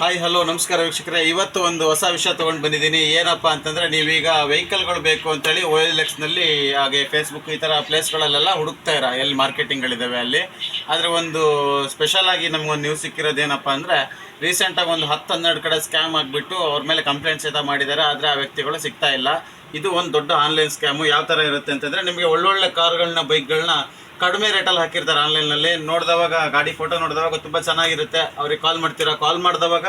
Hi hello ನಮಸ್ಕಾರ ವೀಕ್ಷಕರೇ. ಇವತ್ತು ಒಂದು ಹೊಸ ವಿಷಯ ತೊಗೊಂಡು ಬಂದಿದ್ದೀನಿ. ಏನಪ್ಪ ಅಂತಂದರೆ ನೀವೀಗ ವೆಹಿಕಲ್ಗಳು ಬೇಕು ಅಂತೇಳಿ ಓ ಎಲ್ ಎಕ್ಸ್ನಲ್ಲಿ ಹಾಗೆ ಫೇಸ್ಬುಕ್ ಈ ಥರ ಪ್ಲೇಸ್ಗಳಲ್ಲೆಲ್ಲ ಹುಡುಕ್ತಾ ಇರ. ಎಲ್ಲಿ ಮಾರ್ಕೆಟಿಂಗ್ಗಳಿದ್ದಾವೆ ಅಲ್ಲಿ. ಆದರೆ ಒಂದು ಸ್ಪೆಷಲ್ ಆಗಿ ನಮಗೊಂದು ನ್ಯೂಸ್ ಸಿಕ್ಕಿರೋದು ಏನಪ್ಪ ಅಂದರೆ ರೀಸೆಂಟಾಗಿ ಒಂದು ಹತ್ತು ಹನ್ನೆರಡು ಕಡೆ ಸ್ಕ್ಯಾಮ್ ಆಗಿಬಿಟ್ಟು ಅವ್ರ ಮೇಲೆ ಕಂಪ್ಲೇಂಟ್ಸ್ ಸಹಿತ ಮಾಡಿದ್ದಾರೆ ಆದರೆ ಆ ವ್ಯಕ್ತಿಗಳು ಸಿಗ್ತಾ ಇಲ್ಲ. ಇದು ಒಂದು ದೊಡ್ಡ ಆನ್ಲೈನ್ ಸ್ಕ್ಯಾಮು ಯಾವ ಥರ ಇರುತ್ತೆ ಅಂತಂದರೆ, ನಿಮಗೆ ಒಳ್ಳೊಳ್ಳೆ ಕಾರ್ಗಳನ್ನ ಬೈಕ್ಗಳನ್ನ ಕಡಿಮೆ ರೇಟಲ್ಲಿ ಹಾಕಿರ್ತಾರೆ ಆನ್ಲೈನಲ್ಲಿ ನೋಡಿದವಾಗ, ಗಾಡಿ ಫೋಟೋ ನೋಡಿದವಾಗ ತುಂಬ ಚೆನ್ನಾಗಿರುತ್ತೆ. ಅವ್ರಿಗೆ ಕಾಲ್ ಮಾಡ್ತೀರಾ? ಕಾಲ್ ಮಾಡಿದವಾಗ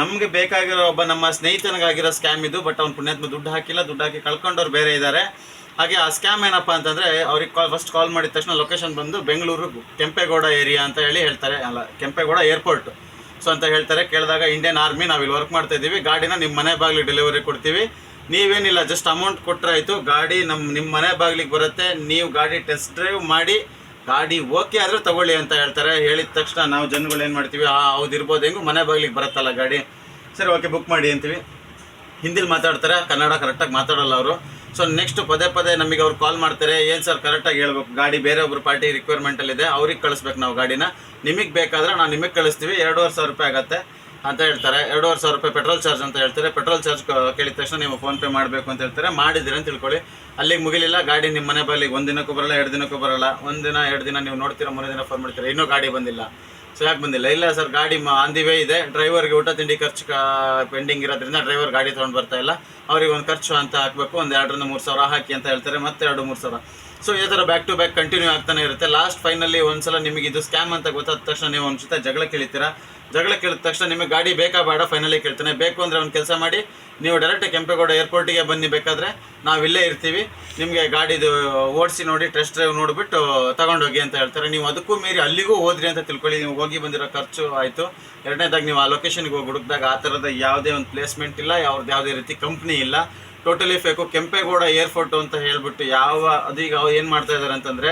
ನಮಗೆ ಬೇಕಾಗಿರೋ ಒಬ್ಬ ನಮ್ಮ ಸ್ನೇಹಿತನಿಗಾಗಿರೋ ಸ್ಕ್ಯಾಮ್ ಇದು ಬಟ್ ಅವ್ನು ಪುಣ್ಯಾತ್ಮ ದುಡ್ಡು ಹಾಕಿಲ್ಲ. ದುಡ್ಡು ಹಾಕಿ ಕಳ್ಕೊಂಡವ್ರು ಬೇರೆ ಇದ್ದಾರೆ ಹಾಗೆ ಆ ಸ್ಕ್ಯಾಮ್ ಏನಪ್ಪ ಅಂತಂದರೆ, ಅವ್ರಿಗೆ ಕಾಲ್ ಫಸ್ಟ್ ಕಾಲ್ ಮಾಡಿದ ತಕ್ಷಣ ಲೊಕೇಶನ್ ಬಂದು ಬೆಂಗಳೂರು, ಕೆಂಪೇಗೌಡ ಏರಿಯಾ ಅಂತ ಹೇಳಿ ಹೇಳ್ತಾರೆ. ಅಲ್ಲ, ಕೆಂಪೇಗೌಡ ಏರ್ಪೋರ್ಟ್ ಸೊ ಅಂತ ಹೇಳ್ತಾರೆ. ಕೇಳಿದಾಗ ಇಂಡಿಯನ್ ಆರ್ಮಿ ನಾವು ಇಲ್ಲಿ ವರ್ಕ್ ಮಾಡ್ತಾ ಇದ್ದೀವಿ. ಗಾಡಿನ ನಿಮ್ಮ ಮನೆ ಬಾಗಿಲು ಡೆಲಿವರಿ ಕೊಡ್ತೀವಿ. ನೀವೇನಿಲ್ಲ ಜಸ್ಟ್ ಅಮೌಂಟ್ ಕೊಟ್ಟರೆ ಆಯಿತು ಗಾಡಿ ನಮ್ಮ ನಿಮ್ಮ ಮನೆ ಬಾಗಿಲಿಗೆ ಬರುತ್ತೆ, ನೀವು ಗಾಡಿ ಟೆಸ್ಟ್ ಡ್ರೈವ್ ಮಾಡಿ, ಗಾಡಿ ಓಕೆ ಆದರೆ ತಗೊಳ್ಳಿ ಅಂತ ಹೇಳ್ತಾರೆ. ಹೇಳಿದ ತಕ್ಷಣ ನಾವು ಜನಗಳು ಏನು ಮಾಡ್ತೀವಿ, ಆ, ಹೌದು ಇರ್ಬೋದು, ಹೆಂಗು ಮನೆ ಬಾಗಿಲಿಗೆ ಬರುತ್ತಲ್ಲ ಗಾಡಿ. ಸರಿ ಓಕೆ ಬುಕ್ ಮಾಡಿ ಅಂತೀವಿ. ಹಿಂದಿಲಿ ಮಾತಾಡ್ತಾರೆ, ಕನ್ನಡ ಕರೆಕ್ಟಾಗಿ ಮಾತಾಡಲ್ಲ ಅವರು. ಸೊ ನೆಕ್ಸ್ಟ್ ಪದೇ ಪದೇ ನಮಗೆ ಅವ್ರು ಕಾಲ್ ಮಾಡ್ತಾರೆ, ಏನು ಸರ್ ಕರೆಕ್ಟಾಗಿ ಹೇಳ್ಬೇಕು, ಗಾಡಿ ಬೇರೆ ಒಬ್ಬರು ಪಾರ್ಟಿ ರಿಕ್ವೈರ್ಮೆಂಟಲ್ಲಿದೆ ಅವ್ರಿಗೆ ಕಳಿಸ್ಬೇಕು ನಾವು ಗಾಡಿನ. ನಿಮಗೆ ಬೇಕಾದರೆ ನಾವು ನಿಮಗೆ ಕಳಿಸ್ತೀವಿ, ಎರಡೂವರೆ ಸಾವಿರ ರೂಪಾಯಿ ಆಗುತ್ತೆ. ಅಂತ ಹೇಳ್ತಾರೆ. ಎರಡೂವರೆ ಸಾವಿರ ರೂಪಾಯಿ ಪೆಟ್ರೋಲ್ ಚಾರ್ಜ್ ಅಂತ ಹೇಳ್ತಾರೆ. ಪೆಟ್ರೋಲ್ ಚಾರ್ಜ್ ಕೇಳಿದ ತಕ್ಷಣ ನೀವು ಫೋನ್ಪೇ ಮಾಡಬೇಕು ಅಂತ ಹೇಳ್ತಾರೆ. ಮಾಡಿದ್ದೀರಿ ಅಂತ ತಿಳ್ಕೊಳ್ಳಿ. ಅಲ್ಲಿಗೆ ಮುಗಿಲಿಲ್ಲ. ಗಾಡಿ ನಿಮ್ಮ ಮನೆ ಬರಲಿಗೆ ಒಂದು ದಿನಕ್ಕೂ ಬರಲ್ಲ, ಎರಡು ದಿನಕ್ಕೂ ಬರಲ್ಲ. ಒಂದು ದಿನ, ಎರಡು ದಿನ ನೀವು ನೋಡ್ತೀರಾ, ಮೂರು ದಿನ ಫೋನ್ ಮಾಡ್ತೀರಾ. ಇನ್ನೂ ಗಾಡಿ ಬಂದಿಲ್ಲ. ಸೊ ಯಾಕೆ ಬಂದಿಲ್ಲ? ಇಲ್ಲ ಸರ್, ಗಾಡಿ ಆನ್ ದಿ ವೇ ಇದೆ. ಡ್ರೈವರ್ಗೆ ಊಟ ತಿಂಡಿ ಖರ್ಚು ಪೆಂಡಿಂಗ್ ಇರೋದ್ರಿಂದ ಡ್ರೈವರ್ ಗಾಡಿ ತೊಗೊಂಡು ಬರ್ತಾ ಇಲ್ಲ. ಅವ್ರಿಗೆ ಒಂದು ಖರ್ಚು ಅಂತ ಹಾಕಬೇಕು. ಒಂದು ಎರಡರಿಂದ ಮೂರು ಸಾವಿರ ಹಾಕಿ ಅಂತ ಹೇಳ್ತಾರೆ. ಮತ್ತೆ ಎರಡು ಮೂರು ಸಾವಿರ. ಸೊ ಈ ಥರ ಬ್ಯಾಕ್ ಟು ಬ್ಯಾಕ್ ಕಂಟಿನ್ಯೂ ಆಗ್ತಾನೆ ಇರುತ್ತೆ. ಲಾಸ್ಟ್ ಫೈನಲ್ಲಿ ಒಂದ್ಸಲ ನಿಮಗೆ ಇದು ಸ್ಕ್ಯಾಮ್ ಅಂತ ಗೊತ್ತಾದ ತಕ್ಷಣ ನೀವು ಒಂದು ಜೊತೆ ಜಗಳ ಕೇಳಿತೀರಾ? ಜಗಳ ಕೇಳಿದ ತಕ್ಷಣ ನಿಮಗೆ ಗಾಡಿ ಬೇಕಾ ಬೇಡ ಫೈನಲಿ ಕೇಳ್ತಾನೆ. ಬೇಕು ಅಂದರೆ ಒಂದು ಕೆಲಸ ಮಾಡಿ, ನೀವು ಡೈರೆಕ್ಟ್ ಕೆಂಪೇಗೌಡ ಏರ್ಪೋರ್ಟಿಗೆ ಬನ್ನಿ ಬೇಕಾದರೆ. ನಾವು ಇಲ್ಲೇ ಇರ್ತೀವಿ. ನಿಮಗೆ ಗಾಡಿದು ಓಡಿಸಿ ನೋಡಿ ಟೆಸ್ಟ್ ಡ್ರೈವ್ ನೋಡಿಬಿಟ್ಟು ತೊಗೊಂಡೋಗಿ ಅಂತ ಹೇಳ್ತಾರೆ. ನೀವು ಅದಕ್ಕೂ ಮೀರಿ ಅಲ್ಲಿಗೂ ಹೋದ್ರಿ ಅಂತ ತಿಳ್ಕೊಳ್ಳಿ. ನೀವು ಹೋಗಿ ಬಂದಿರೋ ಖರ್ಚು ಆಯಿತು. ಎರಡನೇದಾಗಿ ನೀವು ಆ ಲೊಕೇಶನ್ಗೆ ಹೋಗಿ ಹುಡುಕಿದಾಗ ಆ ಥರದ ಯಾವುದೇ ಒಂದು ಪ್ಲೇಸ್ಮೆಂಟ್ ಇಲ್ಲ, ಯಾವ್ದು ಯಾವುದೇ ರೀತಿ ಕಂಪ್ನಿ ಇಲ್ಲ. ಟೋಟಲಿ ಫೇಕು ಕೆಂಪೇಗೌಡ ಏರ್ಪೋರ್ಟು ಅಂತ ಹೇಳ್ಬಿಟ್ಟು ಯಾವ, ಅದೀಗ ಅವ್ರು ಏನು ಮಾಡ್ತಾ ಇದ್ದಾರೆ ಅಂತಂದರೆ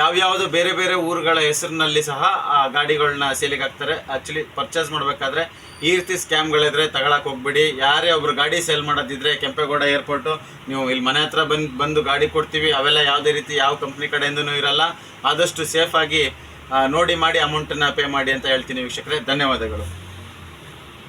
ಯಾವ್ಯಾವುದು ಬೇರೆ ಬೇರೆ ಊರುಗಳ ಹೆಸರಿನಲ್ಲಿ ಸಹ ಆ ಗಾಡಿಗಳನ್ನ ಸೇಲಿಗೆ ಹಾಕ್ತಾರೆ. ಆ್ಯಕ್ಚುಲಿ ಪರ್ಚೇಸ್ ಮಾಡಬೇಕಾದ್ರೆ ಈ ರೀತಿ ಸ್ಕ್ಯಾಮ್ಗಳಿದ್ರೆ ತಗೊಳಕ್ಕೆ ಹೋಗ್ಬಿಡಿ. ಯಾರೇ ಒಬ್ರು ಗಾಡಿ ಸೇಲ್ ಮಾಡೋದಿದ್ರೆ ಕೆಂಪೇಗೌಡ ಏರ್ಪೋರ್ಟು ನೀವು ಇಲ್ಲಿ ಮನೆ ಹತ್ರ ಬಂದು ಬಂದು ಗಾಡಿ ಕೊಡ್ತೀವಿ. ಅವೆಲ್ಲ ಯಾವುದೇ ರೀತಿ, ಯಾವ ಕಂಪ್ನಿ ಕಡೆಯಿಂದನೂ ಇರಲ್ಲ. ಆದಷ್ಟು ಸೇಫಾಗಿ ನೋಡಿ ಮಾಡಿ ಅಮೌಂಟನ್ನು ಪೇ ಮಾಡಿ ಅಂತ ಹೇಳ್ತೀನಿ ವೀಕ್ಷಕರೇ. ಧನ್ಯವಾದಗಳು.